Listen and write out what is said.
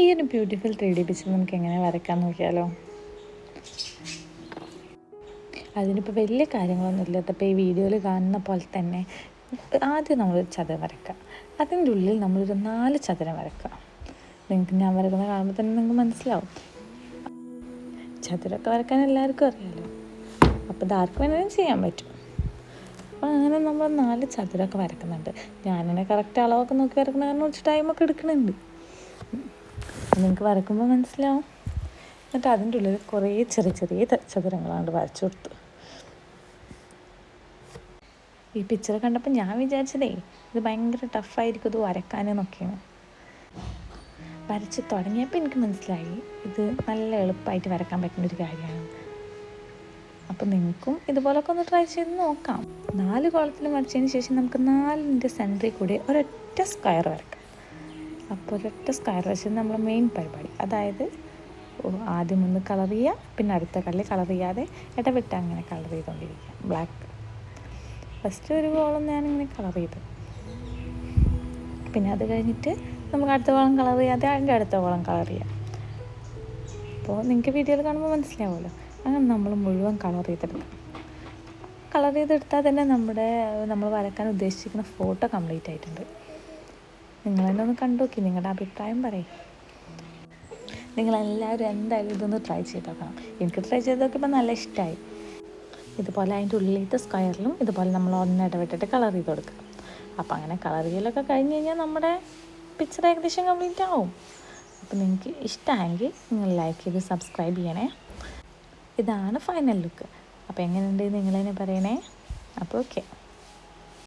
ഈ ഒരു beautiful three D picture നമുക്ക് എങ്ങനെ വരയ്ക്കാൻ നോക്കിയാലോ? അതിനിപ്പോൾ വലിയ കാര്യങ്ങളൊന്നും ഇല്ല. ഇപ്പോൾ ഈ വീഡിയോയിൽ കാണുന്ന പോലെ തന്നെ ആദ്യം നമ്മൾ ചതുരം വരയ്ക്കുക അതിന്റെ ഉള്ളിൽ നമ്മളൊരു നാല് ചതുരം വരയ്ക്കുക നിങ്ങൾക്ക് ഞാൻ വരക്കുന്ന കാണുമ്പോൾ തന്നെ നിങ്ങൾക്ക് മനസ്സിലാവും. ചതുരമൊക്കെ വരയ്ക്കാൻ എല്ലാവർക്കും അറിയാമല്ലോ അപ്പോൾ ഇത് ആർക്ക് വേണമെങ്കിലും ചെയ്യാൻ പറ്റും. അപ്പോൾ അങ്ങനെ നമ്മൾ നാല് ചതുരമൊക്കെ വരക്കുന്നുണ്ട് ഞാനിങ്ങനെ കറക്റ്റ് അളവൊക്കെ നോക്കി വരക്കുന്ന കാരണം കുറച്ച് ടൈമൊക്കെ എടുക്കുന്നുണ്ട്. നിങ്ങൾക്ക് വരക്കുമ്പോൾ മനസ്സിലാവും. എന്നിട്ട് അതിന്റെ ഉള്ളിൽ കുറേ ചെറിയ ചെറിയ ചതുരങ്ങളാണ് വരച്ചു കൊടുത്തു. ഈ പിക്ചർ കണ്ടപ്പോൾ ഞാൻ വിചാരിച്ചതേ ഇത് ഭയങ്കര ടഫായിരിക്കും ഇത് വരക്കാനെന്നൊക്കെയാണ്. വരച്ച് തുടങ്ങിയപ്പോൾ എനിക്ക് മനസ്സിലായി ഇത് നല്ല എളുപ്പമായിട്ട് വരക്കാൻ പറ്റുന്ന ഒരു കാര്യമാണ്. അപ്പോൾ നിങ്ങൾക്കും ഇതുപോലൊക്കെ ഒന്ന് ട്രൈ ചെയ്ത് നോക്കാം. നാല് കോളത്തിൽ വരച്ചതിന് ശേഷം നമുക്ക് നാലിന്റെ സെന്ററിൽ കൂടി ഒരൊറ്റ സ്ക്വയർ വരക്കാം. അപ്പോൾ ഒരൊറ്റ സ്ക്വയർ വെച്ച് നമ്മളെ മെയിൻ പരിപാടി. അതായത് ആദ്യം ഒന്ന് കളർ ചെയ്യുക പിന്നെ അടുത്ത കളി കളർ ചെയ്യാതെ ഇടവിട്ട് അങ്ങനെ കളർ ചെയ്തുകൊണ്ടിരിക്കുക ബ്ലാക്ക് ഫസ്റ്റ് ഒരു വോളം ഞാനിങ്ങനെ കളർ ചെയ്തു. പിന്നെ അത് കഴിഞ്ഞിട്ട് നമുക്ക് അടുത്ത വോളം കളർ ചെയ്യാതെ അതിന്റെ അടുത്ത വോളം കളർ ചെയ്യാം. അപ്പോൾ നിങ്ങൾക്ക് വീഡിയോയിൽ കാണുമ്പോൾ മനസ്സിലാവുമല്ലോ. അങ്ങനെ നമ്മൾ മുഴുവൻ കളർ ചെയ്തെടുക്കാം കളർ ചെയ്തെടുത്താൽ തന്നെ നമ്മുടെ നമ്മൾ വരക്കാൻ ഉദ്ദേശിക്കുന്ന ഫോട്ടോ കംപ്ലീറ്റ് ആയിട്ടുണ്ട്. നിങ്ങൾ തന്നെ ഒന്ന് കണ്ടു നോക്കി നിങ്ങളുടെ അഭിപ്രായം പറയും. നിങ്ങളെല്ലാവരും എന്തായാലും ഇതൊന്ന് ട്രൈ ചെയ്ത് നോക്കണം. എനിക്ക് ട്രൈ ചെയ്ത് നോക്കിയപ്പോൾ നല്ല ഇഷ്ടമായി ഇതുപോലെ അതിന്റെ ഉള്ളിലത്തെ സ്ക്വയറിലും ഇതുപോലെ നമ്മൾ ഒന്ന് ഇടവിട്ടിട്ട് കളർ ചെയ്ത് കൊടുക്കുക. അപ്പോൾ അങ്ങനെ കളർ ചെയ്യലൊക്കെ കഴിഞ്ഞ് കഴിഞ്ഞാൽ നമ്മുടെ പിക്ചർ ഏകദേശം കംപ്ലീറ്റ് ആവും. അപ്പോൾ നിങ്ങൾക്ക് ഇഷ്ടമായെങ്കിൽ നിങ്ങൾ ലൈക്ക് ചെയ്ത് സബ്സ്ക്രൈബ് ചെയ്യണേ. ഇതാണ് ഫൈനൽ ലുക്ക് അപ്പോൾ എങ്ങനെയുണ്ട് നിങ്ങൾ തന്നെ പറയണേ. അപ്പോൾ ഓക്കെ